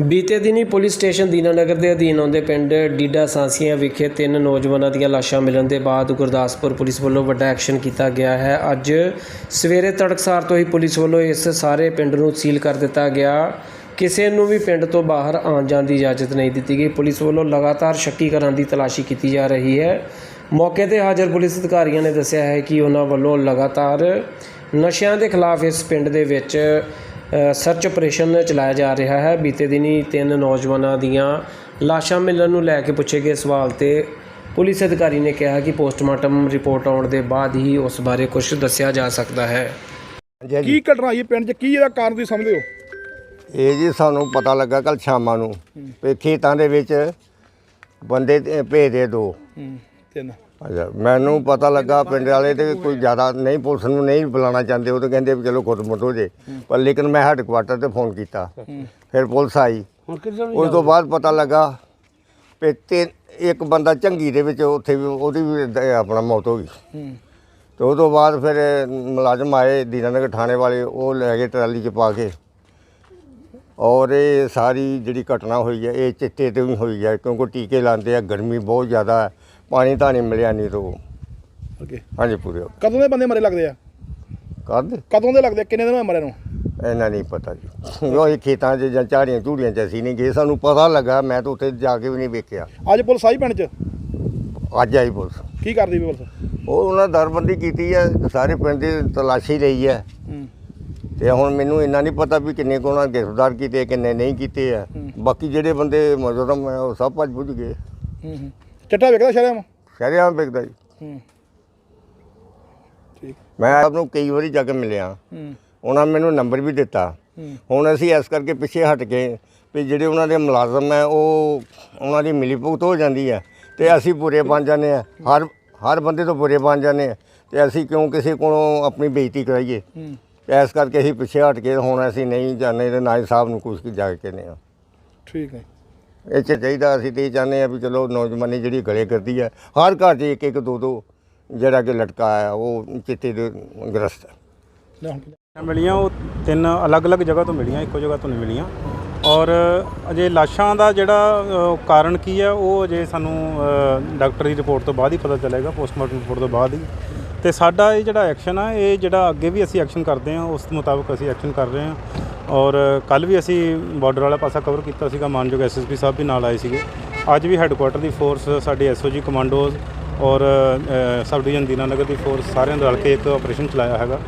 ਬੀਤੇ ਦਿਨੀ police station Dinanagar ਦੇ ਅਧੀਨ ਆਉਂਦੇ ਪਿੰਡ ਡੀਡਾ ਸਾਂਸੀਆਂ ਵਿਖੇ ਤਿੰਨ ਨੌਜਵਾਨਾਂ ਦੀਆਂ ਲਾਸ਼ਾਂ ਮਿਲਣ ਦੇ ਬਾਅਦ ਗੁਰਦਾਸਪੁਰ ਪੁਲਿਸ ਵੱਲੋਂ ਵੱਡਾ ਐਕਸ਼ਨ ਕੀਤਾ ਗਿਆ ਹੈ। ਅੱਜ ਸਵੇਰੇ ਤੜਕਸਾਰ ਤੋਂ ਹੀ ਪੁਲਿਸ ਵੱਲੋਂ ਇਸ ਸਾਰੇ ਪਿੰਡ ਨੂੰ ਸੀਲ ਕਰ ਦਿੱਤਾ ਗਿਆ। ਕਿਸੇ ਨੂੰ ਵੀ ਪਿੰਡ ਤੋਂ ਬਾਹਰ ਆਉਣ ਜਾਣ ਦੀ ਇਜਾਜ਼ਤ ਨਹੀਂ ਦਿੱਤੀ ਗਈ। ਪੁਲਿਸ ਵੱਲੋਂ ਲਗਾਤਾਰ ਸ਼ੱਕੀ ਘਰਾਂ ਦੀ ਤਲਾਸ਼ੀ ਕੀਤੀ ਜਾ ਰਹੀ ਹੈ। ਮੌਕੇ ਤੇ ਹਾਜ਼ਰ ਪੁਲਿਸ ਅਧਿਕਾਰੀਆਂ ਨੇ ਦੱਸਿਆ ਹੈ ਕਿ ਉਹਨਾਂ ਵੱਲੋਂ ਲਗਾਤਾਰ ਨਸ਼ਿਆਂ ਦੇ ਖਿਲਾਫ ਇਸ ਪਿੰਡ ਦੇ ਵਿੱਚ ਸਰਚ ਆਪਰੇਸ਼ਨ ਚਲਾਇਆ ਜਾ ਰਿਹਾ ਹੈ। ਬੀਤੇ ਦਿਨੀ ਤਿੰਨ ਨੌਜਵਾਨਾਂ ਦੀਆਂ ਲਾਸ਼ਾਂ ਮਿਲਣ ਨੂੰ ਲੈ ਕੇ ਪੁੱਛੇ ਗਏ ਸਵਾਲ ਤੇ ਪੁਲਿਸ ਅਧਿਕਾਰੀ ਨੇ ਕਿਹਾ ਕਿ ਪੋਸਟਮਾਰਟਮ ਰਿਪੋਰਟ ਆਉਣ ਦੇ ਬਾਅਦ ਹੀ ਉਸ ਬਾਰੇ ਕੁਝ ਦੱਸਿਆ ਜਾ ਸਕਦਾ ਹੈ। ਕੀ ਘਟਨਾ ਹੋਈ ਪਿੰਡ 'ਚ? ਕੀ ਇਹਦਾ ਕਾਰਨ ਤੁਸੀਂ ਸਮਝਦੇ ਹੋ? ਇਹ ਜੀ ਸਾਨੂੰ ਪਤਾ ਲੱਗਾ ਕੱਲ ਸ਼ਾਮਾਂ ਨੂੰ। ਵੀ ਖੇਤਾਂ ਦੇ ਵਿੱਚ ਬੰਦੇ ਭੇਜਦੇ ਦੋ। ਤਿੰਨ। ਅੱਛਾ ਮੈਨੂੰ ਪਤਾ ਲੱਗਾ ਪਿੰਡ ਵਾਲੇ ਤੇ ਕੋਈ ਜ਼ਿਆਦਾ ਨਹੀਂ ਪੁਲਿਸ ਨੂੰ ਨਹੀਂ ਬੁਲਾਉਣਾ ਚਾਹੁੰਦੇ ਉਹ ਤਾਂ ਕਹਿੰਦੇ ਵੀ ਚਲੋ ਖੁਦ ਮੁੱਟ ਜੇ। ਪਰ ਲੇਕਿਨ ਮੈਂ ਹੈਡਕੁਆਟਰ ਤੇ ਫੋਨ ਕੀਤਾ। ਫਿਰ ਪੁਲਿਸ ਆਈ। ਉਸ ਤੋਂ ਬਾਅਦ ਪਤਾ ਲੱਗਾ ਵੀ ਤੇ ਇੱਕ ਬੰਦਾ ਚੰਗੀ ਦੇ ਵਿੱਚ ਉੱਥੇ ਵੀ ਉਹਦੀ ਵੀ ਦ- ਆਪਣਾ ਮੌਤ ਹੋ ਗਈ। ਹੂੰ। ਤੇ ਉਹ ਤੋਂ ਬਾਅਦ ਫਿਰ ਮੁਲਾਜ਼ਮ ਆਏ ਦੀਨਾਨਗਰ ਥਾਣੇ ਵਾਲੇ ਉਹ ਲੈ ਗਏ ਟਰਾਲੀ 'ਚ ਪਾ ਕੇ। ਔਰ ਇਹ ਸਾਰੀ ਜਿਹੜੀ ਘਟਨਾ ਹੋਈ ਹੈ ਇਹ ਚਿੱਟੇ ਤੇ ਵੀ ਹੋਈ ਹੈ ਕਿਉਂਕਿ ਟੀਕੇ ਲਾਉਂਦੇ ਆ ਗਰਮੀ ਬਹੁਤ ਜ਼ਿਆਦਾ ਹੈ। ਪਾਣੀ ਤਾਂ ਨਹੀਂ ਮਿਲਿਆ ਨਹੀਂ ਤੋਂ ਓਕੇ ਹਾਂਜੀ ਪੂਰੇ ਕਦੋਂ ਦੇ ਬੰਦੇ ਮਰੇ ਲੱਗਦੇ ਆ? ਕਦ? ਕਦੋਂ ਦੇ ਲੱਗਦੇ? ਕਿੰਨੇ ਦਿਨ ਹੋਏ ਮਰੇ ਨੂੰ? ਇਹਨਾਂ ਨਹੀਂ ਪਤਾ ਜੀ। ਉਹ ਖੇਤਾਂ 'ਚ ਜਾਂ ਝਾੜੀਆਂ ਝੂੜੀਆਂ 'ਚ ਅਸੀਂ ਨਹੀਂ ਗਏ। ਸਾਨੂੰ ਪਤਾ ਲੱਗਾ ਮੈਂ ਤਾਂ ਉੱਥੇ ਜਾ ਕੇ ਵੀ ਨਹੀਂ ਵੇਖਿਆ। ਅੱਜ ਪੁਲਿਸ ਆਈ ਪਿੰਡ 'ਚ? ਅੱਜ ਆਈ ਪੁਲਿਸ। ਕੀ ਕਰਦੀ ਵੀ ਪੁਲਿਸ? ਉਹ ਉਹਨਾਂ ਦਰਬੰਦੀ ਕੀਤੀ ਹੈ ਸਾਰੇ ਪਿੰਡ ਦੀ ਤਲਾਸ਼ੀ ਲਈ ਹੈ। ਤੇ ਹੁਣ ਮੈਨੂੰ ਇੰਨਾ ਨਹੀਂ ਪਤਾ ਵੀ ਕਿੰਨੇ ਕੋਣਾ ਗ੍ਰਿਫਤਾਰ ਕੀਤੇ ਕਿੰਨੇ ਨਹੀਂ ਕੀਤੇ ਆ। ਬਾਕੀ ਜਿਹੜੇ ਬੰਦੇ ਮਜ਼ਦੂਰਮ ਹੈ ਉਹ ਸਭ ਭੱਜ ਭੁੱਜ ਗਏ। ਹੂੰ ਹੂੰ। ਚਿੱਟਾ ਵੇਖਦਾ ਸ਼ਰਿਆਮ ਸ਼ਰਿਆਂ ਵਿਕਦਾ ਜੀ। ਹੂੰ। ਠੀਕ। ਮੈਂ ਆਪ ਨੂੰ ਕਈ ਵਾਰੀ ਜਾ ਕੇ ਮਿਲਿਆ। ਹੂੰ। ਉਹਨਾਂ ਮੈਨੂੰ ਨੰਬਰ ਵੀ ਦਿੱਤਾ। ਹੂੰ। ਹੁਣ ਅਸੀਂ ਇਸ ਕਰਕੇ ਪਿੱਛੇ ਹਟ ਕੇ ਵੀ ਜਿਹੜੇ ਉਹਨਾਂ ਦੇ ਮੁਲਾਜ਼ਮ ਹੈ ਉਹ ਉਹਨਾਂ ਦੀ ਮਿਲੀ ਭੁਗਤ ਹੋ ਜਾਂਦੀ ਹੈ ਤੇ ਅਸੀਂ ਪੂਰੇ ਬਣ ਜਾਂਦੇ ਆ ਹਰ ਹਰ ਬੰਦੇ ਤੋਂ ਪੂਰੇ ਬਣ ਜਾਂਦੇ ਆ ਤੇ ਅਸੀਂ ਕਿਉਂ ਕਿਸੇ ਕੋਲੋਂ ਆਪਣੀ ਬੇਇੱਜ਼ਤੀ ਕਰਾਈਏ? ਹੂੰ। ਤੇ ਇਸ ਕਰਕੇ ਅਸੀਂ ਪਿੱਛੇ ਹਟ ਕੇ ਹੁਣ ਅਸੀਂ ਨਹੀਂ ਜਾਂਦੇ ਤੇ ਨਾ ਹੀ ਸਾਹਿਬ ਨੂੰ ਕੁਛ ਜਾ ਕੇ ਕਹਿੰਦੇ ਆ ਠੀਕ ਹੈ। ਇਹ 'ਚ ਚਾਹੀਦਾ ਅਸੀਂ ਤੇ ਇਹ ਚਾਹੁੰਦੇ ਆ ਵੀ ਚਲੋ ਨੌਜਵਾਨੀ ਜਿਹੜੀ ਗਲੇ ਕਰਦੀ ਹੈ ਹਰ ਘਰ 'ਚ ਇੱਕ ਇੱਕ ਦੋ ਦੋ ਜਿਹੜਾ ਕਿ ਲਟਕਾ ਆ ਉਹ ਚਿੱਟੇ ਦੇ ਗ੍ਰਸਤ ਹੈ। ਲਾਸ਼ਾਂ ਮਿਲੀਆਂ ਉਹ ਤਿੰਨ ਅਲੱਗ-ਅਲੱਗ ਜਗ੍ਹਾ ਤੋਂ ਮਿਲੀਆਂ ਇੱਕੋ ਜਗ੍ਹਾ ਤੋਂ ਨਹੀਂ ਮਿਲੀਆਂ। ਔਰ ਅਜੇ ਲਾਸ਼ਾਂ ਦਾ ਜਿਹੜਾ ਅ, ਕਾਰਨ ਕੀ ਹੈ ਉਹ ਅਜੇ ਸਾਨੂੰ ਅ, ਡਾਕਟਰ ਦੀ ਰਿਪੋਰਟ ਤੋਂ ਬਾਅਦ ਹੀ ਪਤਾ ਚੱਲੇਗਾ ਪੋਸਟਮਾਰਟਮ ਰਿਪੋਰਟ ਤੋਂ ਬਾਅਦ ਹੀ। ਤੇ ਸਾਡਾ ਇਹ ਜਿਹੜਾ ਐਕਸ਼ਨ ਆ ਇਹ ਜਿਹੜਾ ਅੱਗੇ ਵੀ ਅਸੀਂ ਐਕਸ਼ਨ ਕਰਦੇ ਹਾਂ ਉਸ ਮੁਤਾਬਕ ਅਸੀਂ ਐਕਸ਼ਨ ਕਰ ਰਹੇ ਹਾਂ। ਔਰ ਕੱਲ ਵੀ ਅਸੀਂ ਬਾਰਡਰ ਵਾਲਾ ਪਾਸਾ ਕਵਰ ਕੀਤਾ ਸੀਗਾ, ਮਾਨਯੋਗ ਐਸਐਸਪੀ ਸਾਹਿਬ ਵੀ ਨਾਲ ਆਏ ਸੀਗੇ। ਅੱਜ ਵੀ ਹੈੱਡਕੁਆਟਰ ਦੀ ਫੋਰਸ ਸਾਡੇ ਐਸਓਜੀ ਕਮਾਂਡੋਜ਼ ਔਰ ਸਬ ਡਿਵੀਜ਼ਨ ਦੀਨਾਨਗਰ ਦੀ ਫੋਰਸ ਸਾਰਿਆਂ ਨੇ ਰਲ ਕੇ ਇੱਕ ਆਪਰੇਸ਼ਨ ਚਲਾਇਆ ਹੈਗਾ।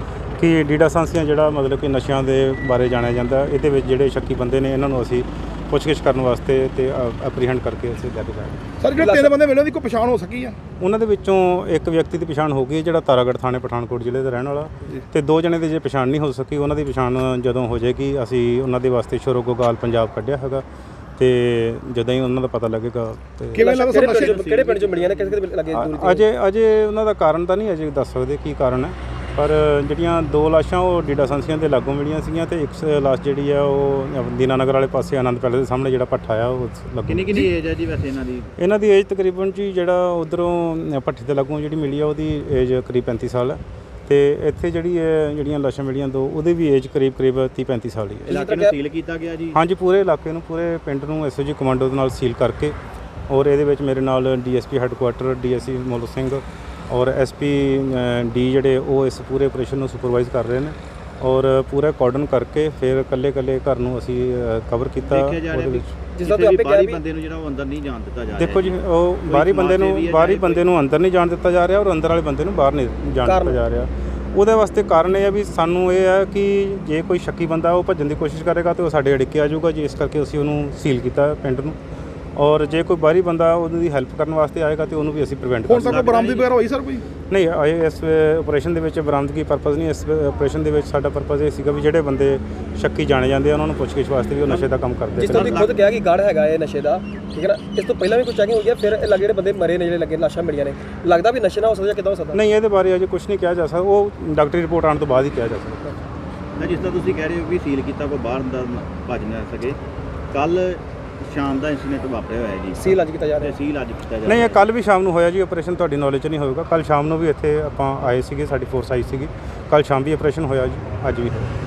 ਕਿ ਡੀਡਾ ਸਾਂਸੀਆਂ ਜਿਹੜਾ ਮਤਲਬ ਕਿ ਨਸ਼ਿਆਂ ਦੇ ਬਾਰੇ ਜਾਣਿਆ ਜਾਂਦਾ, ਇਹਦੇ ਵਿੱਚ ਜਿਹੜੇ ਸ਼ੱਕੀ ਬੰਦੇ ਨੇ, ਇਹਨਾਂ ਨੂੰ ਅਸੀਂ ਪੁੱਛਗਿੱਛ ਕਰਨ ਵਾਸਤੇ ਤੇ ਐਪਰੀਹੈਂਡ ਕਰਕੇ ਅਸੀਂ ਲੈ ਕੇ ਜਾਵਾਂਗੇ ਸਰ ਜਿਹੜੇ ਤਿੰਨ ਬੰਦੇ ਮਿਲੇ ਉਹਦੀ ਕੋਈ ਪਛਾਣ ਹੋ ਸਕੀ ਆ? ਉਹਨਾਂ ਦੇ ਵਿੱਚੋਂ ਇੱਕ ਵਿਅਕਤੀ ਦੀ ਪਛਾਣ ਹੋ ਗਈ ਜਿਹੜਾ ਤਾਰਾਗੜ੍ਹ ਥਾਣੇ ਪਠਾਨਕੋਟ ਜ਼ਿਲ੍ਹੇ ਦਾ ਰਹਿਣ ਵਾਲਾ। ਤੇ ਦੋ ਜਣੇ ਦੀ ਜੇ ਪਛਾਣ ਨਹੀਂ ਹੋ ਸਕੀ ਉਹਨਾਂ ਦੀ ਪਛਾਣ ਜਦੋਂ ਹੋ ਜਾਏਗੀ ਅਸੀਂ ਉਹਨਾਂ ਦੇ ਵਾਸਤੇ ਸ਼ੋਰੋਗੋਗਾਲ ਪੰਜਾਬ ਕੱਢਿਆ ਹੈਗਾ। ਤੇ ਜਦੋਂ ਹੀ ਉਹਨਾਂ ਦਾ ਪਤਾ ਲੱਗੇਗਾ ਤੇ ਕਿਵੇਂ ਲੱਗਦਾ ਸਰ? ਨਸ਼ੇ ਕਿਹੜੇ ਪਿੰਡ ਚੋਂ ਮਿਲੀਆਂ ਨੇ? ਕਿਸ ਕਿਸ ਲੱਗੇ ਦੂਰੀ ਅ- ਅਜੇ ਅਜੇ ਉਹਨਾਂ ਦਾ ਕਾਰਨ ਤਾਂ ਨਹੀਂ ਅਜੇ ਦੱਸ ਸਕਦੇ ਕੀ ਕਾਰਨ ਹੈ। ਪਰ ਜਿਹੜੀਆਂ ਦੋ ਲਾਸ਼ਾਂ ਉਹ ਡੀਡਾ ਸੰਸੀਆਂ ਦੇ ਲਾਗੋਂ ਮਿਲੀਆਂ ਸੀਗੀਆਂ ਤੇ ਇੱਕ ਲਾਸ਼ ਜਿਹੜੀ ਆ ਉਹ ਦੀਨਾਨਗਰ ਵਾਲੇ ਪਾਸੇ ਆਨੰਦ ਪੈਲੇਸ ਦੇ ਸਾਹਮਣੇ ਜਿਹੜਾ ਭੱਠਾ ਆ ਉਹ ਲੱਗੋ ਕਿੰਨੀ ਕਿੰਨੀ ਏਜ ਹੈ ਜੀ ਵੈਸੇ ਇਹਨਾਂ ਦੀ? ਇਹਨਾਂ ਦੀ ਏਜ ਤਕਰੀਬਨ ਜੀ ਜਿਹੜਾ ਉਧਰੋਂ ਭੱਠੇ ਦੇ ਲਾਗੋਂ ਜਿਹੜੀ ਮਿਲੀ ਆ ਉਹਦੀ ਏਜ ਕਰੀਬ 35 ਸਾਲ ਹੈ ਤੇ ਇੱਥੇ ਜਿਹੜੀ ਹੈ ਜਿਹੜੀਆਂ ਲਾਸ਼ਾਂ ਮਿਲੀਆਂ ਦੋ ਉਹਦੀ ਵੀ ਏਜ ਕਰੀਬ ਕਰੀਬ 30 35 ਸਾਲ ਹੀ ਹੈ ਇਲਾਕੇ ਨੂੰ ਸੀਲ ਕੀਤਾ ਗਿਆ ਜੀ? ਹਾਂਜੀ ਪੂਰੇ ਇਲਾਕੇ ਨੂੰ ਪੂਰੇ ਪਿੰਡ ਨੂੰ ਐਸਓਜੀ ਕਮਾਂਡੋ ਦੇ ਨਾਲ ਸੀਲ ਕਰਕੇ ਔਰ ਇਹਦੇ ਵਿੱਚ ਮੇਰੇ ਨਾਲ DSP headquarter DSP Molu Singh ਔਰ ਐਸਪੀ ਡੀ ਜਿਹੜੇ ਉਹ ਇਸ ਪੂਰੇ ਆਪਰੇਸ਼ਨ ਨੂੰ ਸੁਪਰਵਾਈਜ਼ ਕਰ ਰਹੇ ਨੇ ਔਰ ਪੂਰਾ ਕਾਰਡਨ ਕਰਕੇ ਫਿਰ ਕੱਲੇ ਕੱਲੇ ਘਰ ਨੂੰ ਅਸੀਂ ਕਵਰ ਕੀਤਾ ਦੇਖਿਆ ਜਾ ਰਿਹਾ ਉਹਦੇ ਵੀ ਵਿੱਚ। ਜਿਸ ਤਰ੍ਹਾਂ ਆਪੇ ਬਾਹਰੀ ਬੰਦੇ ਨੂੰ ਜਿਹੜਾ ਉਹ ਅੰਦਰ ਨਹੀਂ ਜਾਣ ਦਿੱਤਾ ਜਾ ਰਿਹਾ ਦੇਖੋ ਜੀ ਉਹ ਬਾਹਰੀ ਬੰਦੇ ਨੂੰ ਬਾਹਰੀ ਬੰਦੇ ਨੂੰ ਅੰਦਰ ਨਹੀਂ ਜਾਣ ਦਿੱਤਾ ਜਾ ਰਿਹਾ ਔਰ ਅੰਦਰ ਵਾਲੇ ਬੰਦੇ ਨੂੰ ਬਾਹਰ ਨਹੀਂ ਜਾਣ ਦਿੱਤਾ ਜਾ ਰਿਹਾ। ਉਹਦੇ ਵਾਸਤੇ ਕਾਰਨ ਇਹ ਹੈ ਵੀ ਸਾਨੂੰ ਇਹ ਹੈ ਕਿ ਜੇ ਕੋਈ ਸ਼ੱਕੀ ਬੰਦਾ ਉਹ ਭੱਜਣ ਦੀ ਕੋਸ਼ਿਸ਼ ਕਰੇਗਾ ਤੇ ਉਹ ਸਾਡੇ ਅੜਿੱਕੇ ਆ ਜਾਊਗਾ ਜੀ ਇਸ ਕਰਕੇ ਅਸੀਂ ਉਹਨੂੰ ਸੀਲ ਕੀਤਾ ਪਿੰਡ ਨੂੰ। ਔਰ ਜੇ ਕੋਈ ਬਾਹਰੀ ਬੰਦਾ ਉਹਦੀ ਹੈਲਪ ਕਰਨ ਵਾਸਤੇ ਆਏਗਾ ਤੇ ਉਹਨੂੰ ਵੀ ਅਸੀਂ ਪ੍ਰੀਵੈਂਟ ਹੁਣ ਤੱਕ ਬਰਾਮਦੀ ਵਗੈਰਾ ਹੋਈ ਸਰ ਕੋਈ? ਨਹੀਂ ਇਹ ਇਸ ਆਪਰੇਸ਼ਨ ਦੇ ਵਿੱਚ ਬਰਾਮਦਗੀ ਪਰਪਸ ਨਹੀਂ ਇਸ ਆਪਰੇਸ਼ਨ ਦੇ ਵਿੱਚ ਸਾਡਾ ਪਰਪਸ ਇਹ ਸੀਗਾ ਵੀ ਜਿਹੜੇ ਬੰਦੇ ਸ਼ੱਕੀ ਜਾਣੇ ਜਾਂਦੇ ਆ ਉਹਨਾਂ ਨੂੰ ਪੁੱਛਗਿੱਛ ਵਾਸਤੇ ਵੀ ਉਹ ਨਸ਼ੇ ਦਾ ਕੰਮ ਕਰਦੇ ਜਿਸ ਤਰ੍ਹਾਂ ਤੁਸੀਂ ਖੁਦ ਕਿਹਾ ਕਿ ਗੜ ਹੈਗਾ ਇਹ ਨਸ਼ੇ ਦਾ ਠੀਕ ਹੈ ਨਾ? ਇਸ ਤੋਂ ਪਹਿਲਾਂ ਵੀ ਕੋਈ ਚੈਕਿੰਗ ਹੋਈ ਹੈ ਫਿਰ ਇਹ ਲੱਗੇ ਜਿਹੜੇ ਬੰਦੇ ਮਰੇ ਨੇ ਜਿਹੜੇ ਲੱਗੇ ਲਾਸ਼ਾਂ ਮਿਲੀਆਂ ਨੇ ਲੱਗਦਾ ਵੀ ਨਸ਼ੇ ਨਾ ਹੋ ਸਕਦਾ ਕਿਦਾਂ ਹੋ ਸਕਦਾ? ਨਹੀਂ ਇਹਦੇ ਬਾਰੇ ਅਜੇ ਕੁਝ ਨਹੀਂ ਕਿਹਾ ਜਾ ਸਕਦਾ ਉਹ ਡਾਕਟਰੀ ਰਿਪੋਰਟ ਆਉਣ ਤੋਂ ਬਾਅਦ ਹੀ ਕਿਹਾ ਜਾ ਸਕਦਾ। ਤਾਂ ਜਿਸ ਤਰ੍ਹਾਂ ਤੁਸੀਂ ਕਹਿ ਰਹੇ ਹੋ ਵੀ ਸੀਲ ਕੀਤਾ ਕੋਈ ਬਾਹਰ ਦਾ ਭੱਜ ਨਾ ਸਕੇ। ਕੱਲ ਸ਼ਾਮ ਦਾ ਇਨਸੀਡੈਂਟ ਵਾਪਰਿਆ ਹੋਇਆ ਜੀ। ਸੀਲ ਅੱਜ ਕੀਤਾ ਜਾ ਤੇ ਰਿਹਾ ਸੀਲ ਅੱਜ ਕੀਤਾ ਜਾ ਨਹੀਂ ਇਹ ਕੱਲ ਵੀ ਸ਼ਾਮ ਨੂੰ ਹੋਇਆ ਜੀ ਆਪਰੇਸ਼ਨ ਤੁਹਾਡੀ ਨੌਲੇਜ 'ਚ ਨਹੀਂ ਹੋਵੇਗਾ। ਕੱਲ ਸ਼ਾਮ ਨੂੰ ਵੀ ਇੱਥੇ ਆਪਾਂ ਆਏ ਸੀਗੇ ਸਾਡੀ ਫੋਰਸ ਆਈ ਸੀਗੀ। ਕੱਲ ਸ਼ਾਮ ਵੀ ਆਪਰੇਸ਼ਨ ਹੋਇਆ ਜੀ ਅੱਜ ਵੀ ਹੋਇਆ।